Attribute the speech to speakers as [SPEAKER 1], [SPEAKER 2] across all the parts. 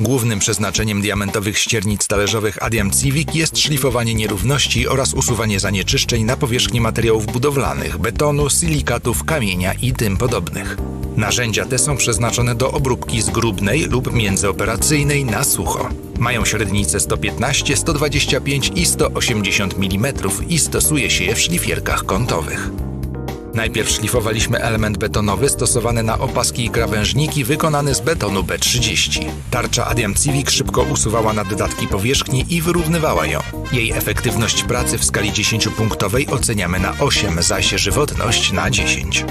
[SPEAKER 1] Głównym przeznaczeniem diamentowych ściernic talerzowych Adiam Civic jest szlifowanie nierówności oraz usuwanie zanieczyszczeń na powierzchni materiałów budowlanych, betonu, silikatów, kamienia i tym podobnych. Narzędzia te są przeznaczone do obróbki zgrubnej lub międzyoperacyjnej na sucho. Mają średnicę 115, 125 i 180 mm i stosuje się je w szlifierkach kątowych. Najpierw szlifowaliśmy element betonowy stosowany na opaski i krawężniki wykonany z betonu B30. Tarcza Adiam Civic szybko usuwała naddatki powierzchni i wyrównywała ją. Jej efektywność pracy w skali 10-punktowej oceniamy na 8, zaś żywotność na 10.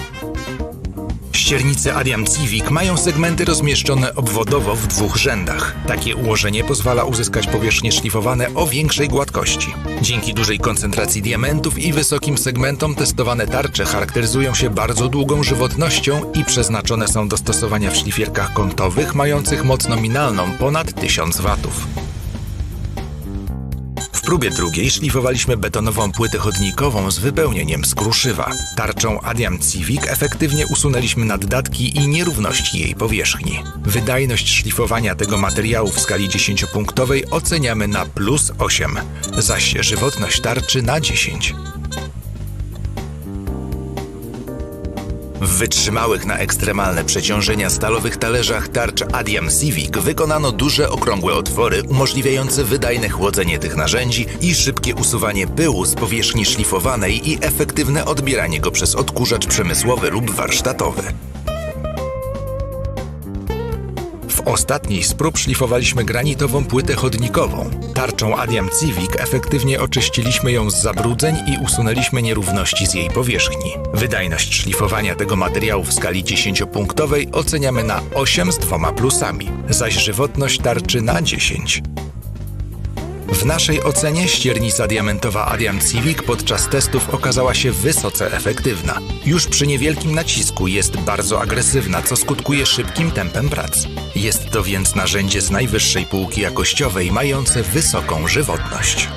[SPEAKER 1] Ściernice Adiam Civic mają segmenty rozmieszczone obwodowo w dwóch rzędach. Takie ułożenie pozwala uzyskać powierzchnie szlifowane o większej gładkości. Dzięki dużej koncentracji diamentów i wysokim segmentom testowane tarcze charakteryzują się bardzo długą żywotnością i przeznaczone są do stosowania w szlifierkach kątowych mających moc nominalną ponad 1000 watów. Próbie drugiej szlifowaliśmy betonową płytę chodnikową z wypełnieniem z. Tarczą Adiam Civic efektywnie usunęliśmy naddatki i nierówności jej powierzchni. Wydajność szlifowania tego materiału w skali 10-punktowej oceniamy na plus 8, zaś żywotność tarczy na 10. W wytrzymałych na ekstremalne przeciążenia stalowych talerzach tarcz Adiam Civic wykonano duże okrągłe otwory umożliwiające wydajne chłodzenie tych narzędzi i szybkie usuwanie pyłu z powierzchni szlifowanej i efektywne odbieranie go przez odkurzacz przemysłowy lub warsztatowy. Ostatniej z prób szlifowaliśmy granitową płytę chodnikową. Tarczą Adiam Civic efektywnie oczyściliśmy ją z zabrudzeń i usunęliśmy nierówności z jej powierzchni. Wydajność szlifowania tego materiału w skali 10-punktowej oceniamy na 8 z dwoma plusami, zaś żywotność tarczy na 10. W naszej ocenie ściernica diamentowa Adiam Civic podczas testów okazała się wysoce efektywna. Już przy niewielkim nacisku jest bardzo agresywna, co skutkuje szybkim tempem pracy. Jest to więc narzędzie z najwyższej półki jakościowej, mające wysoką żywotność.